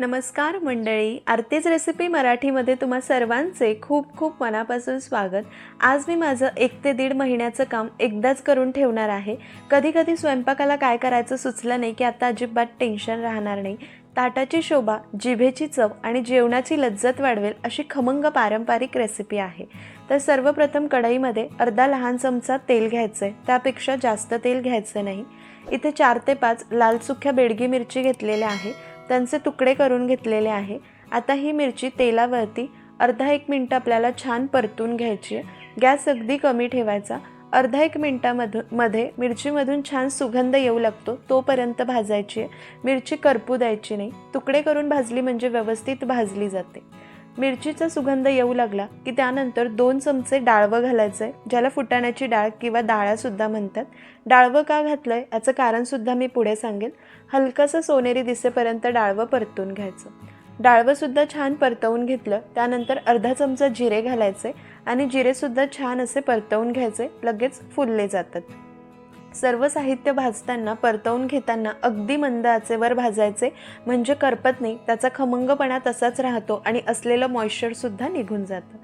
नमस्कार मंडळी आरतीच रेसिपी मराठीमध्ये तुम्हा सर्वांचे खूप खूप मनापासून स्वागत. आज मी माझं एक ते दीड महिन्याचं काम एकदाच करून ठेवणार आहे. कधी कधी स्वयंपाकाला काय करायचं सुचलं नाही की आता अजिबात टेन्शन राहणार नाही. ताटाची शोभा जिभेची चव आणि जेवणाची लज्जत वाढवेल अशी खमंग पारंपरिक रेसिपी आहे. तर सर्वप्रथम कढईमध्ये अर्धा लहान चमचा तेल घ्यायचं आहे त्यापेक्षा जास्त तेल घ्यायचं नाही. इथे चार ते पाच लाल सुख्या बेडगी मिरची घेतलेल्या आहे. त्यांचे तुकडे करून घेतलेले आहे. आता ही मिरची तेलावरती अर्धा एक मिनटं आपल्याला छान परतून घ्यायची आहे. गॅस अगदी कमी ठेवायचा. अर्धा एक मिनटामधून मध्ये मिरचीमधून छान सुगंध येऊ लागतो. तोपर्यंत भाजायची आहे. मिरची करपू द्यायची नाही. तुकडे करून भाजली म्हणजे व्यवस्थित भाजली जाते. मिरचीचा सुगंध येऊ लागला की त्यानंतर दोन चमचे डाळवं घालायचं आहे ज्याला फुटाण्याची डाळ किंवा डाळासुद्धा म्हणतात. डाळवं का घातलं आहे याचं कारणसुद्धा मी पुढे सांगेन. हलकंसं सोनेरी दिसेपर्यंत डाळवं परतून घ्यायचं. डाळवंसुद्धा छान परतवून घेतलं त्यानंतर अर्धा चमचा जिरे घालायचे आणि जिरेसुद्धा छान असे परतवून घ्यायचे लगेच फुलले जातात. सर्व साहित्य भाजताना परतवून घेताना अगदी मंद आचेवर भाजायचे म्हणजे करपत नाही त्याचा खमंगपणा तसाच राहतो आणि असलेलं मॉइश्चरसुद्धा निघून जातं.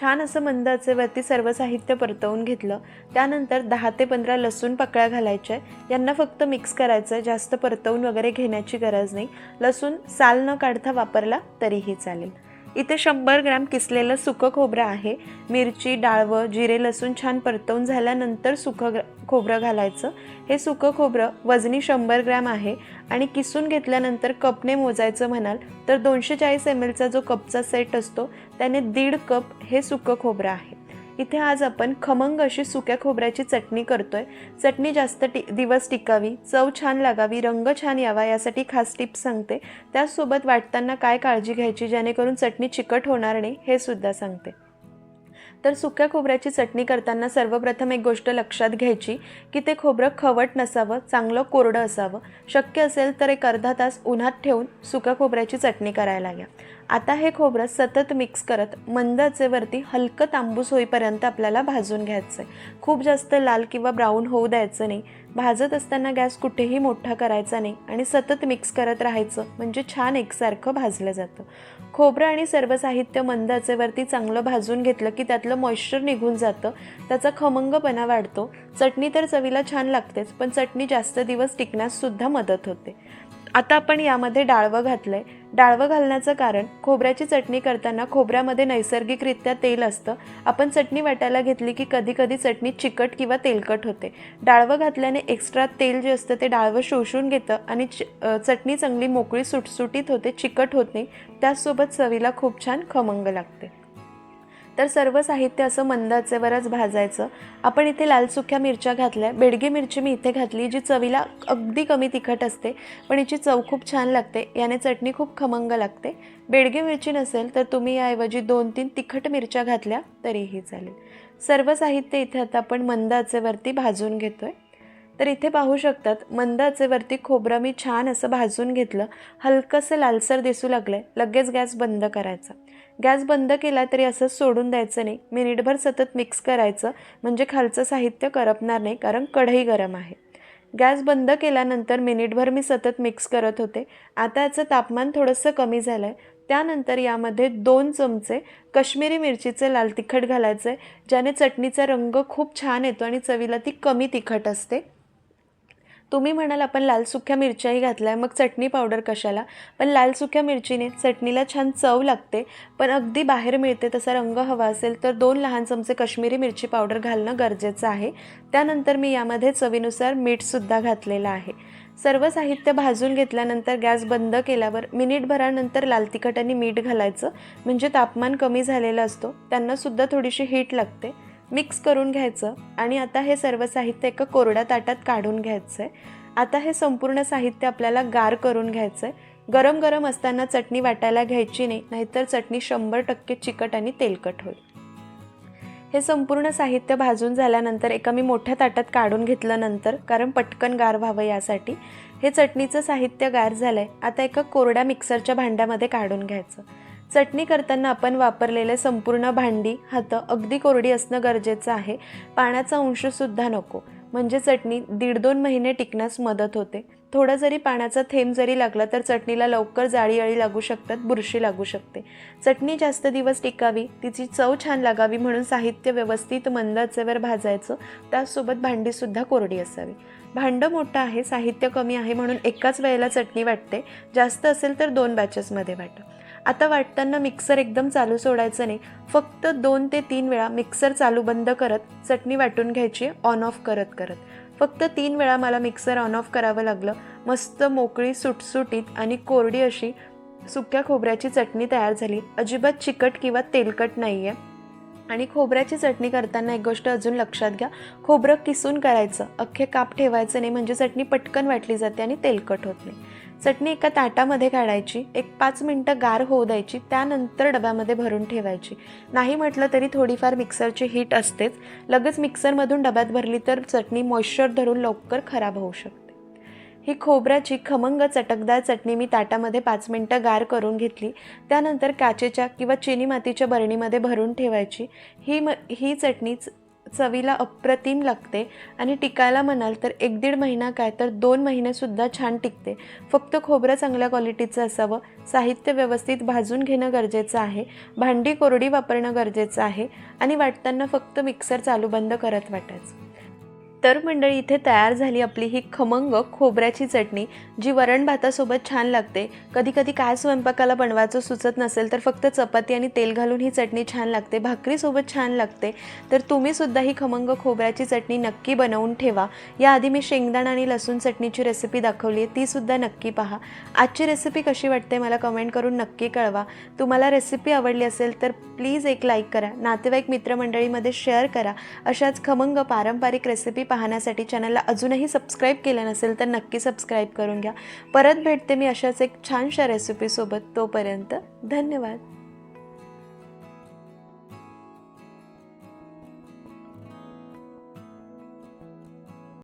छान असं मंद आचेवरती सर्व साहित्य परतवून घेतलं त्यानंतर दहा ते पंधरा लसूण पकळ्या घालायच्या यांना फक्त मिक्स करायचं आहे जास्त परतवून वगैरे घेण्याची गरज नाही. लसूण साल न काढता वापरला तरीही चालेल. इथे शंभर ग्रॅम किसलेलं सुकं खोबरं आहे. मिरची डाळवं जिरे लसूण छान परतवून झाल्यानंतर सुकं खोबरं घालायचं. हे सुकं खोबरं वजनी शंभर ग्रॅम आहे आणि किसून घेतल्यानंतर कपने मोजायचं म्हणाल तर दोनशे चाळीस एम एलचा जो कपचा सेट असतो त्याने दीड कप हे सुकं खोबरं आहे. इथे आज आपण खमंग अशी सुक्या खोबऱ्याची चटणी करतोय. चटणी जास्त टि दिवस टिकावी चव छान लागावी रंग छान यावा यासाठी खास टिप्स सांगते. त्याचसोबत वाटताना काय काळजी घ्यायची जेणेकरून चटणी चिकट होणार नाही हे सुद्धा सांगते. तर सुक्या खोबऱ्याची चटणी करताना सर्वप्रथम एक गोष्ट लक्षात घ्यायची की ते खोबरं खवट नसावं चांगलं कोरडं असावं. शक्य असेल तर एक अर्धा तास उन्हात ठेवून सुक्या खोबऱ्याची चटणी करायला घ्या आता हे खोबरं सतत मिक्स करत मंद आचेवरती हलकं तांबूस होईपर्यंत आपल्याला भाजून घ्यायचं आहे खूप जास्त लाल किंवा ब्राऊन होऊ द्यायचं नाही. भाजत असताना गॅस कुठेही मोठा करायचा नाही आणि सतत मिक्स करत राहायचं म्हणजे छान एकसारखं भाजलं जातं. खोबरं आणि सर्व साहित्य मंद आचेवरती चांगलं भाजून घेतलं की त्यातलं मॉइश्चर निघून जातं. त्याचा खमंगपणा वाढतो. चटणी तर चवीला छान लागतेच पण चटणी जास्त दिवस टिकण्याससुद्धा मदत होते. आता आपण यामध्ये डाळवं घातलं आहे डाळवं घालण्याचं कारण खोबऱ्याची चटणी करताना खोबऱ्यामध्ये नैसर्गिकरित्या तेल असतं. आपण चटणी वाटायला घेतली की कधी कधी चटणी चिकट किंवा तेलकट होते. डाळवं घातल्याने एक्स्ट्रा तेल जे असतं ते डाळवं शोषून घेतं आणि च चटणी चांगली मोकळी सुटसुटीत होते चिकट होत नाही. त्याचसोबत चवीला खूप छान खमंग लागते. तर सर्व साहित्य असं मंदाचेवरच भाजायचं. आपण इथे लाल सुक्या मिरच्या घातल्या. बेडगी मिरची मी इथे घातली जी चवीला अगदी कमी तिखट असते पण याची चव खूप छान लागते. याने चटणी खूप खमंग लागते. बेडगी मिरची नसेल तर तुम्ही याऐवजी दोन तीन तिखट मिरच्या घातल्या तरीही चालेल. सर्व साहित्य इथे आता आपण मंद आचेवरती भाजून घेतो आहे तर इथे पाहू शकतात मंद आचेवरती खोबरं मी छान असं भाजून घेतलं. हलकंसं लालसर दिसू लागलं आहे लगेच गॅस बंद करायचा. गॅस बंद केला तरी असंच सोडून द्यायचं नाही. मिनिटभर सतत मिक्स करायचं. म्हणजे खालचं साहित्य करपणार नाही कारण कढई गरम आहे. गॅस बंद केल्यानंतर मिनिटभर मी सतत मिक्स करत होते. आता याचं तापमान थोडंसं कमी झालं आहे त्यानंतर यामध्ये दोन चमचे कश्मीरी मिरचीचे लाल तिखट घालायचे ज्याने चटणीचा रंग खूप छान येतो आणि चवीला ती कमी तिखट असते. तुम्ही म्हणाल आपण लाल सुख्या मिरच्याही घातल्या मग चटणी पावडर कशाला? पण लाल सुक्या मिरचीने चटणीला छान चव लागते पण अगदी बाहेर मिळते तसा रंग हवा असेल तर दोन लहान चमचे कश्मीरी मिरची पावडर घालणं गरजेचं आहे. त्यानंतर मी यामध्ये चवीनुसार मीठसुद्धा घातलेलं आहे. सर्व साहित्य भाजून घेतल्यानंतर गॅस बंद केल्यावर मिनिटभरानंतर लाल तिखट आणि मीठ घालायचं म्हणजे तापमान कमी झालेलं असतो त्यांनासुद्धा थोडीशी हीट लागते. मिक्स करून घ्यायचं आणि आता हे सर्व साहित्य एका कोरड्या ताटात काढून घ्यायचं आहे आता हे संपूर्ण साहित्य आपल्याला गार करून घ्यायचं आहे गरम गरम असताना चटणी वाटायला घ्यायची नाही नाहीतर चटणी शंभर टक्के चिकट आणि तेलकट होईल. हे संपूर्ण साहित्य भाजून झाल्यानंतर एका मी मोठ्या ताटात काढून घेतलं नंतर कारण पटकन गार व्हावं यासाठी हे चटणीचं साहित्य गार झालं आहे आता एका कोरड्या मिक्सरच्या भांड्यामध्ये काढून घ्यायचं. चटणी करताना आपण वापरलेले संपूर्ण भांडी हातं अगदी कोरडी असणं गरजेचं आहे. पाण्याचा अंशसुद्धा नको. म्हणजे चटणी दीड दोन महिने टिकण्यास मदत होते. थोडं जरी पाण्याचा थेंब जरी लागला तर चटणीला लवकर जाळी अळी लागू शकतात बुरशी लागू शकते. चटणी जास्त दिवस टिकावी तिची चव छान लागावी म्हणून साहित्य व्यवस्थित मंद आचेवर भाजायचं त्यासोबत भांडीसुद्धा कोरडी असावी. भांडं मोठं आहे साहित्य कमी आहे म्हणून एकाच वेळेला चटणी वाटते. जास्त असेल तर दोन बॅचेसमध्ये वाटा. आता वाटताना मिक्सर एकदम चालू सोडायचं नाही. फक्त दोन ते तीन वेळा मिक्सर चालू बंद करत चटणी वाटून घ्यायची ऑन ऑफ करत करत. फक्त तीन वेळा मला मिक्सर ऑन ऑफ करावं लागलं. मस्त मोकळी सुटसुटीत आणि कोरडी अशी सुक्या खोबऱ्याची चटणी तयार झाली. अजिबात चिकट किंवा तेलकट नाही आहे आणि खोबऱ्याची चटणी करताना एक गोष्ट अजून लक्षात घ्या. खोबरं किसून करायचं. अख्खे काप ठेवायचं नाही. म्हणजे चटणी पटकन वाटली जाते आणि तेलकट होत नाही. चटणी एका ताटामध्ये काढायची एक पाच मिनटं गार होऊ द्यायची त्यानंतर डब्यामध्ये भरून ठेवायची. नाही म्हटलं तरी थोडीफार मिक्सरची हीट असतेच. लगेच मिक्सरमधून डब्यात भरली तर चटणी मॉइश्चर धरून लवकर खराब होऊ शकते. ही खोबऱ्याची खमंग चटकदार चटणी मी ताटामध्ये पाच मिनटं गार करून घेतली. त्यानंतर काचेच्या किंवा चिनी मातीच्या बरणीमध्ये भरून ठेवायची. ही म ही चटणीच चवीला अप्रतिम लागते. आणि टिकायला म्हणाल तर एक दीड महिना काय तर दोन महिनेसुद्धा छान टिकते. फक्त खोबरं चांगल्या क्वालिटीचं असावं. साहित्य व्यवस्थित भाजून घेणं गरजेचं आहे. भांडी कोरडी वापरणं गरजेचं आहे. आणि वाटताना फक्त मिक्सर चालू बंद करत वाटायचं. तर मंडळी इथे तयार झाली आपली ही खमंग खोबऱ्याची चटणी जी वरण भातासोबत छान लागते. कधी कधी काय स्वयंपाकाला बनवायचं सुचत नसेल तर फक्त चपाती आणि तेल घालून ही चटणी छान लागते. भाकरीसोबत छान लागते. तर तुम्हीसुद्धा ही खमंग खोबऱ्याची चटणी नक्की बनवून ठेवा. याआधी मी शेंगदाणा आणि लसूण चटणीची रेसिपी दाखवली आहे तीसुद्धा नक्की पहा. आजची रेसिपी कशी वाटते मला कमेंट करून नक्की कळवा. तुम्हाला रेसिपी आवडली असेल तर प्लीज एक लाईक करा. नातेवाईक मित्रमंडळीमध्ये शेअर करा. अशाच खमंग पारंपरिक रेसिपी पाहण्यासाठी चॅनलला अजूनही सबस्क्राईब केलं नसेल तर नक्की सबस्क्राईब करून घ्या. परत भेटते मी अशाच एक छानशा रेसिपीसोबत तोपर्यंत धन्यवाद.